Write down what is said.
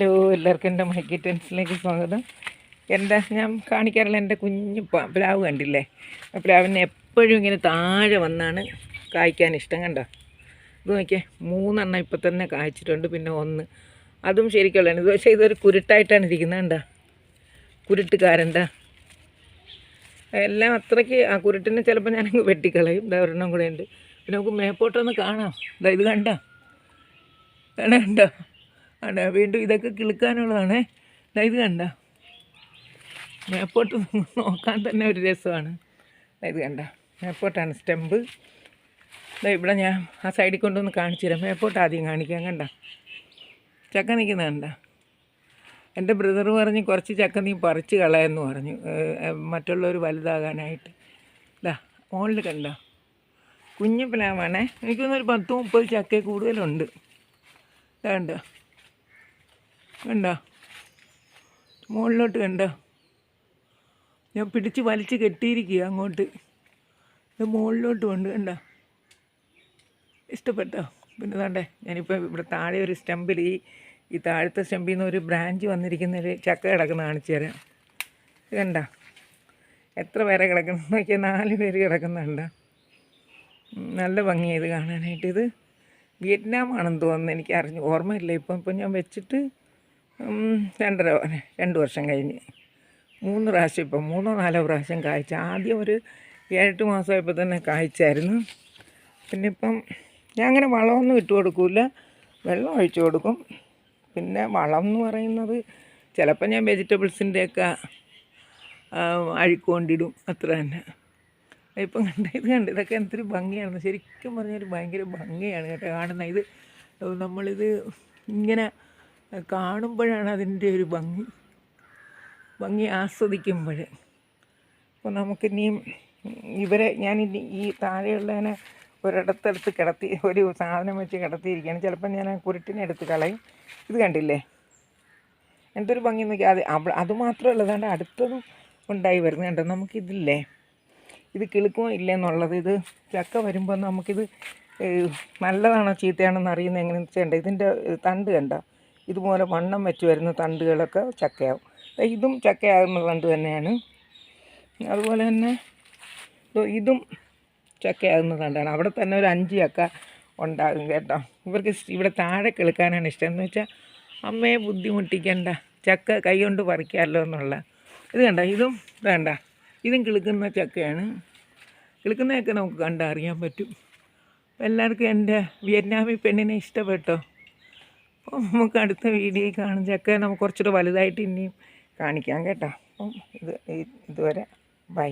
Hello എല്ലാവർക്കും എന്റെ മൈക്കി ടെൻസിലേക്ക് സ്വാഗതം. എന്താ ഞാൻ കാണിക്കാറുള്ള എന്റെ കുഞ്ഞു പ്ലാവ് കണ്ടില്ലേ? ആ പ്ലാവിന് എപ്പോഴും ഇങ്ങനെ താഴെ വന്നാണ് കായ്ക്കാൻ ഇഷ്ടം കണ്ടോ? ഇത് നോക്കിയേ മൂന്നെണ്ണം ഇപ്പം തന്നെ കായ്ച്ചിട്ടുണ്ട് പിന്നെ ഒന്ന്. അതും ശരിക്കുള്ളതാണ്. ഇത് പക്ഷേ ഇതൊരു കുരുട്ടായിട്ടാണ് ഇരിക്കുന്നത് കണ്ടോ? കുരുട്ടുകാരന്റെ. എല്ലാം അത്രയ്ക്ക് ആ കുരുട്ടിനെ ചിലപ്പോൾ ഞാനങ്ങ് വെട്ടിക്കളയും. ഇതാ ഒരെണ്ണം കൂടെ ഉണ്ട്. പിന്നെ നമുക്ക് മേപ്പോട്ടൊന്ന് കാണാം. ഇതാ കണ്ടോ? കണ്ട? കണ്ടോ വീണ്ടും ഇതൊക്കെ കിളിക്കാനുള്ളതാണേ. ഇത് കണ്ട. മേപ്പോട്ട് നോക്കാൻ തന്നെ ഒരു രസമാണ്. ഇത് കണ്ട. മേപ്പോട്ടാണ് സ്റ്റെമ്പ്. ഇവിടെ ഞാൻ ആ സൈഡിൽ കൊണ്ടുവന്ന് കാണിച്ചു തരാം മേപ്പോട്ട് ആദ്യം കാണിക്കാം കണ്ട. ചക്ക നിൽക്കുന്ന കണ്ട. എന്റെ ബ്രദർ പറഞ്ഞ് കുറച്ച് ചക്ക നീ പറിച്ച് കളയെന്ന് പറഞ്ഞു. മറ്റുള്ളവർ വലുതാകാനായിട്ട്. ഇതാ മോളിൽ കണ്ട. കുഞ്ഞു പ്ലാവാണേ എനിക്കൊന്നൊരു പത്ത് മുപ്പത് ചക്ക കൂടുതലുണ്ട്. ഇതാ കണ്ടോ? മുകളിലോട്ട് കണ്ട? ഞാൻ പിടിച്ച് വലിച്ച് കെട്ടിയിരിക്കുക അങ്ങോട്ട്. ഇത് മുകളിലോട്ട് കൊണ്ട് കണ്ട? ഇഷ്ടപ്പെട്ടോ? പിന്നെ താണ്ടേ ഞാനിപ്പോൾ ഇവിടെ താഴെ ഒരു സ്റ്റമ്പിൽ ഈ ഈ താഴത്തെ സ്റ്റമ്പിൽ നിന്ന് ഒരു ബ്രാഞ്ച് വന്നിരിക്കുന്ന ഒരു ചക്ക കിടക്കുന്ന കാണിച്ചു തരാം. കണ്ടോ? എത്ര പേരെ കിടക്കുന്നു നോക്കിയാൽ നാല് പേര് കിടക്കുന്നുണ്ട്. നല്ല ഭംഗിയായത് കാണാനായിട്ട്. ഇത് വിയറ്റ്നാം ആണെന്ന് തോന്നുന്നു എനിക്ക് അറിഞ്ഞു ഓർമ്മയില്ല. ഇപ്പം ഇപ്പം ഞാൻ വെച്ചിട്ട് രണ്ടര രണ്ട് വർഷം കഴിഞ്ഞ്. മൂന്ന് പ്രാവശ്യം ഇപ്പം മൂന്നോ നാലോ പ്രാവശ്യം കായ്ച്ച. ആദ്യം ഒരു ഏഴെട്ട് മാസമായപ്പോൾ തന്നെ കായ്ച്ചായിരുന്നു. പിന്നെ ഇപ്പം ഞാൻ അങ്ങനെ വളമൊന്നും ഇട്ട് കൊടുക്കില്ല വെള്ളം ഒഴിച്ചു കൊടുക്കും. പിന്നെ വളം എന്ന് പറയുന്നത് ചിലപ്പോൾ ഞാൻ വെജിറ്റബിൾസിന്റെയൊക്കെ അഴുക്കൊണ്ടിടും അത്ര തന്നെ. ഇപ്പം കണ്ട ഇത് കണ്ട് ഇതൊക്കെ എന്തൊരു ഭംഗിയാണ് ശരിക്കും പറഞ്ഞാൽ ഭയങ്കര ഭംഗിയാണ് കേട്ടോ കാണുന്നത്. ഇത് നമ്മളിത് ഇങ്ങനെ കാണുമ്പോഴാണ് അതിന്റെ ഒരു ഭംഗി. ഭംഗി ആസ്വദിക്കുമ്പോൾ അപ്പോൾ നമുക്കിനിയും ഇവരെ ഞാനിനി ഈ താഴെയുള്ളതിനെ ഒരിടത്തെടുത്ത് കിടത്തി ഒരു സാധനം വെച്ച് കിടത്തിയിരിക്കുകയാണ്. ചിലപ്പം ഞാൻ കുരുട്ടിനെ എടുത്ത് കളയും. ഇത് കണ്ടില്ലേ? എന്തൊരു ഭംഗി നോക്കി അത് അവ അത് മാത്രമല്ല അതാണ്ട് അടുത്തതും ഉണ്ടായി വരുന്നുണ്ട് നമുക്കിതില്ലേ? ഇത് കിളുക്കുമോ ഇല്ലെന്നുള്ളത്? ഇത് ചക്ക വരുമ്പോൾ നമുക്കിത് നല്ലതാണോ ചീത്തയാണോ എന്ന് അറിയുന്നത് എങ്ങനെയാണെന്ന് വെച്ചാൽ ഇതിന്റെ തണ്ട് കണ്ടോ? ഇതുപോലെ വണ്ണം വെച്ച് വരുന്ന തണ്ടുകളൊക്കെ ചക്കയാവും. ഇതും ചക്കയാകുന്ന തണ്ട് തന്നെയാണ്. അതുപോലെ തന്നെ ഇതും ചക്കയാകുന്ന തണ്ടാണ്. അവിടെ തന്നെ ഒരു അഞ്ച് ചക്ക ഉണ്ടാകും കേട്ടോ. ഇവർക്ക് ഇവിടെ താഴെ കിളുക്കാനാണ് ഇഷ്ടം. എന്ന് വെച്ചാൽ അമ്മയെ ബുദ്ധിമുട്ടിക്കണ്ട ചക്ക കൈകൊണ്ട് പറിക്കാമല്ലോ എന്നുള്ള. ഇത് കണ്ട? ഇതും വേണ്ട. ഇതും കിളുക്കുന്ന ചക്കയാണ്. കിളുക്കുന്നതൊക്കെ നമുക്ക് കണ്ടറിയാൻ പറ്റും. എല്ലാവർക്കും എന്റെ വിയറ്റ്നാമി പെണ്ണിനെ ഇഷ്ടപ്പെട്ടോ? അപ്പം നമുക്ക് അടുത്ത വീഡിയോയിൽ കാണും. ചക്കയെ നമുക്ക് കുറച്ചുകൂടെ വലുതായിട്ട് ഇനിയും കാണിക്കാം കേട്ടോ. അപ്പം ഇത് ഇതുവരെ. ബൈ.